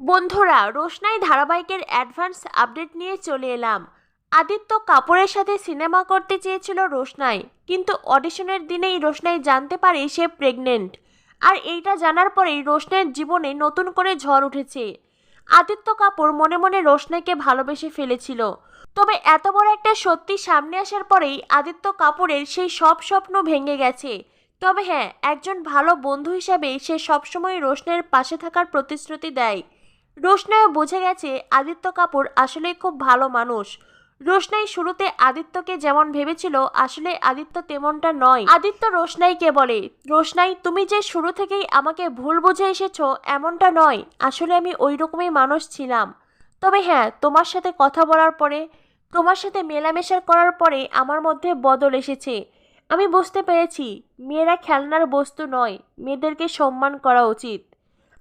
বন্ধুরা, রোশনাই ধারাবাহিকের advance update নিয়ে চলে এলাম। আদিত্য কাপুরের সাথে সিনেমা করতে চেয়েছিল রোশনাই, কিন্তু অডিশনের দিনেই রোশনাই জানতে পারে সে প্রেগনেন্ট আর এইটা জানার পরেই রোশনাইয়ের জীবনে নতুন করে ঝড় উঠেছে। আদিত্য কাপুর মনে মনে রোশনাইকে ভালোবেসে ফেলেছিল। তবে এত বড় একটা সত্যি সামনে আসার পরেই আদিত্য কাপুরের সেই সব স্বপ্ন ভেঙে গেছে। তবে হ্যাঁ একজন ভালো বন্ধু হিসাবে সে সবসময় রোশনের পাশে থাকার প্রতিশ্রুতি দেয়। রোশনাইও বুঝে গেছে আদিত্য কাপুর আসলেই খুব ভালো মানুষ। রোশনাই শুরুতে আদিত্যকে যেমন ভেবেছিল, আসলে আদিত্য তেমনটা নয়। আদিত্য রোশনাইকে বলে, রোশনাই, তুমি যে শুরু থেকেই আমাকে ভুল বুঝে এসেছ, এমনটা নয়। আসলে আমি ওই রকমই মানুষ ছিলাম। তবে হ্যাঁ তোমার সাথে কথা বলার পরে, তোমার সাথে মেলামেশা করার পরে আমার মধ্যে বদল এসেছে। আমি বুঝতে পেরেছি, মেয়েরা খেলনার বস্তু নয়, মেয়েদেরকে সম্মান করা উচিত।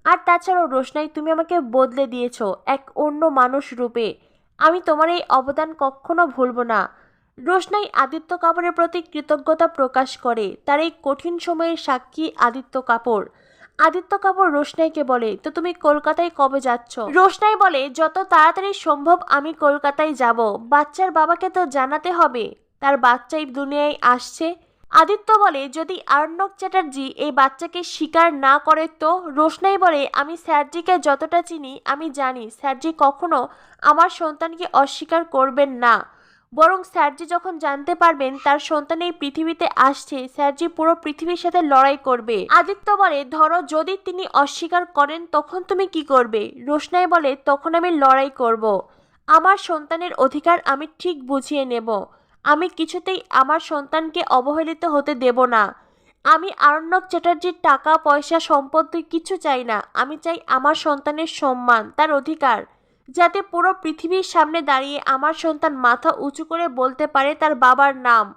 আর তাছাড়াও রোশনাই, তুমি আমাকে বদলে দিয়েছ এক অন্য মানুষ রূপে। আমি তোমার এই অবদান কখনো ভুলবো না। রোশনাই আদিত্য কাপুরের প্রতি কৃতজ্ঞতা প্রকাশ করে। তার এই কঠিন সময়ের সাক্ষী আদিত্য কাপুর। আদিত্য কাপুর রোশনাইকে বলে, তো তুমি কলকাতায় কবে যাচ্ছ? রোশনাই বলে, যত তাড়াতাড়ি সম্ভব আমি কলকাতায় যাব। বাচ্চার বাবাকে তো জানাতে হবে। তার বাচ্চাই দুনিয়ায় আসছে। আদিত্য বলে, যদি আর্ণব চ্যাটার্জি এই বাচ্চাকে স্বীকার না করে তো? রোশনাই বলে, আমি স্যারজিকে যতটা চিনি, আমি জানি স্যারজি কখনো আমার সন্তানকে অস্বীকার করবেন না। বরং স্যারজি যখন জানতে পারবেন তার সন্তান এই পৃথিবীতে আসছে, স্যারজি পুরো পৃথিবীর সাথে লড়াই করবে। আদিত্য বলে, ধরো যদি তিনি অস্বীকার করেন, তখন তুমি কি করবে? রোশনাই বলে, তখন আমি লড়াই করব। আমার সন্তানের অধিকার আমি ঠিক বুঝিয়ে নেব। আমি কিছুতেই আমার সন্তানকে অবহেলিত হতে দেব না। আমি আরণ্যক চ্যাটার্জির টাকা, পয়সা সম্পত্তি কিছু চাই না। আমি চাই আমার সন্তানের সম্মান, তার অধিকার, যাতে পুরো পৃথিবীর সামনে দাঁড়িয়ে আমার সন্তান মাথা উঁচু করে বলতে পারে তার বাবার নাম।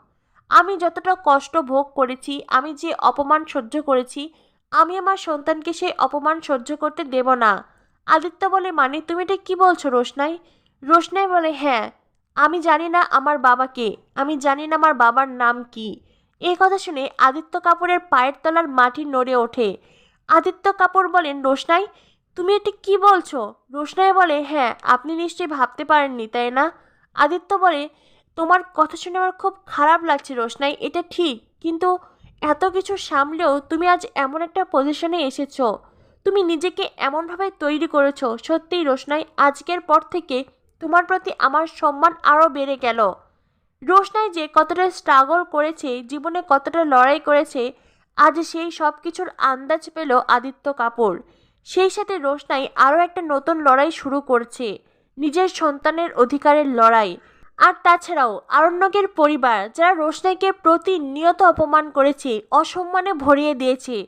আমি যতটা কষ্ট ভোগ করেছি, আমি যে অপমান সহ্য করেছি, আমি আমার সন্তানকে সেই অপমান সহ্য করতে দেব না। আদিত্য বলে মানে তুমি এটা কি বলছো রোশনাই? রোশনাই বলে হ্যাঁ আমি জানি না আমার বাবাকে আমি জানি না আমার বাবার নাম কি। এই কথা শুনে আদিত্য কাপুরের পায়ের তলার মাটি নড়ে ওঠে। আদিত্য কাপুর বলেন, রোশনাই, তুমি এটি কি বলছো? রোশনাই বলে হ্যাঁ আপনি নিশ্চয়ই ভাবতে পারেননি, তাই না? আদিত্য বলে, তোমার কথা শুনে আমার খুব খারাপ লাগছে রোশনাই, এটা ঠিক, কিন্তু এত কিছু সামলেও তুমি আজ এমন একটা পজিশনে এসেছ। তুমি নিজেকে এমনভাবে তৈরি করেছ। সত্যিই রোশনাই, আজকের পর থেকে তোমার প্রতি আমার সম্মান আরও বেড়ে গেল। রোশনাই যে কতটা স্ট্রাগল করেছে, জীবনে কতটা লড়াই করেছে, আজ সেই সব কিছুর আন্দাজ পেল আদিত্য কাপুর। সেই সাথে রোশনাই আরও একটা নতুন লড়াই শুরু করছে, নিজের সন্তানের অধিকারের লড়াই। আর তাছাড়াও আরণ্যকের পরিবার, যারা রোশনাইকে প্রতিনিয়ত অপমান করেছে, অসম্মানে ভরিয়ে দিয়েছে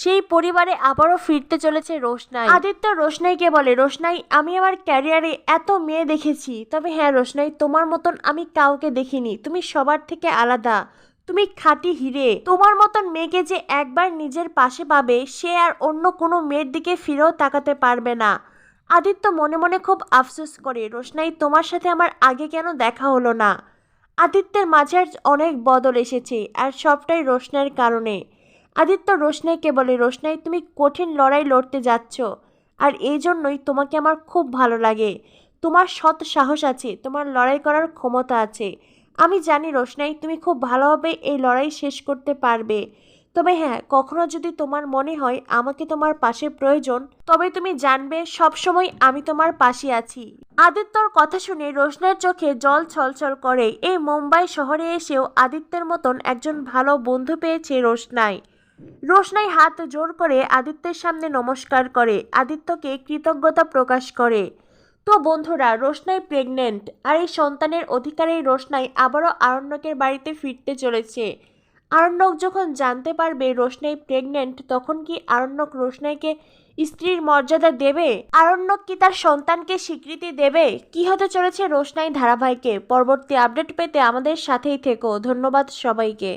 সেই পরিবারে আবারও ফিরতে চলেছে রোশনাই। আদিত্য রোশনাইকে বলে, রোশনাই, আমি আমার ক্যারিয়ারে এত মেয়ে দেখেছি। তবে হ্যাঁ রোশনাই, তোমার মতন আমি কাউকে দেখিনি। তুমি সবার থেকে আলাদা। তুমি খাঁটি হিরে। তোমার মতন মেয়েকে যে একবার নিজের পাশে পাবে, সে আর অন্য কোনো মেয়ের দিকে ফিরেও তাকাতে পারবে না। আদিত্য মনে মনে খুব আফসোস করে, রোশনাই, তোমার সাথে আমার আগে কেন দেখা হলো না? আদিত্যের মাঝে অনেক বদল এসেছে, আর সবটাই রোশনাইয়ের কারণে। আদিত্য রোশনাইকে বলে, রোশনাই, তুমি কঠিন লড়াই লড়তে যাচ্ছ, আর এই জন্যই তোমাকে আমার খুব ভালো লাগে। তোমার সৎ সাহস আছে, তোমার লড়াই করার ক্ষমতা আছে। আমি জানি, রোশনাই, তুমি খুব ভালোভাবে এই লড়াই শেষ করতে পারবে। তবে হ্যাঁ কখনো যদি তোমার মনে হয় আমাকে তোমার পাশে প্রয়োজন, তবে তুমি জানবে, সবসময় আমি তোমার পাশে আছি। আদিত্যর কথা শুনে রোশনের চোখে জল ছলছল করে। এই মুম্বাই শহরে এসেও আদিত্যের মতন একজন ভালো বন্ধু পেয়েছে রোশনাই। রোশনাই হাত জোর করে আদিত্যের সামনে নমস্কার করে, আদিত্যকে কৃতজ্ঞতা প্রকাশ করে। তো বন্ধুরা, রোশনাই প্রেগনেন্ট আর এই সন্তানের অধিকারেই রোশনাই আবারও আরণ্যকের বাড়িতে ফিরতে চলেছে। আরণ্যক যখন জানতে পারবে রোশনাই প্রেগনেন্ট তখন কি আরণ্যক রোশনাইকে স্ত্রীর মর্যাদা দেবে? আরণ্যক কি তার সন্তানকে স্বীকৃতি দেবে? কি হতে চলেছে রোশনাই ধারাবাহিকে? পরবর্তী আপডেট পেতে আমাদের সাথেই থেকো। ধন্যবাদ সবাইকে।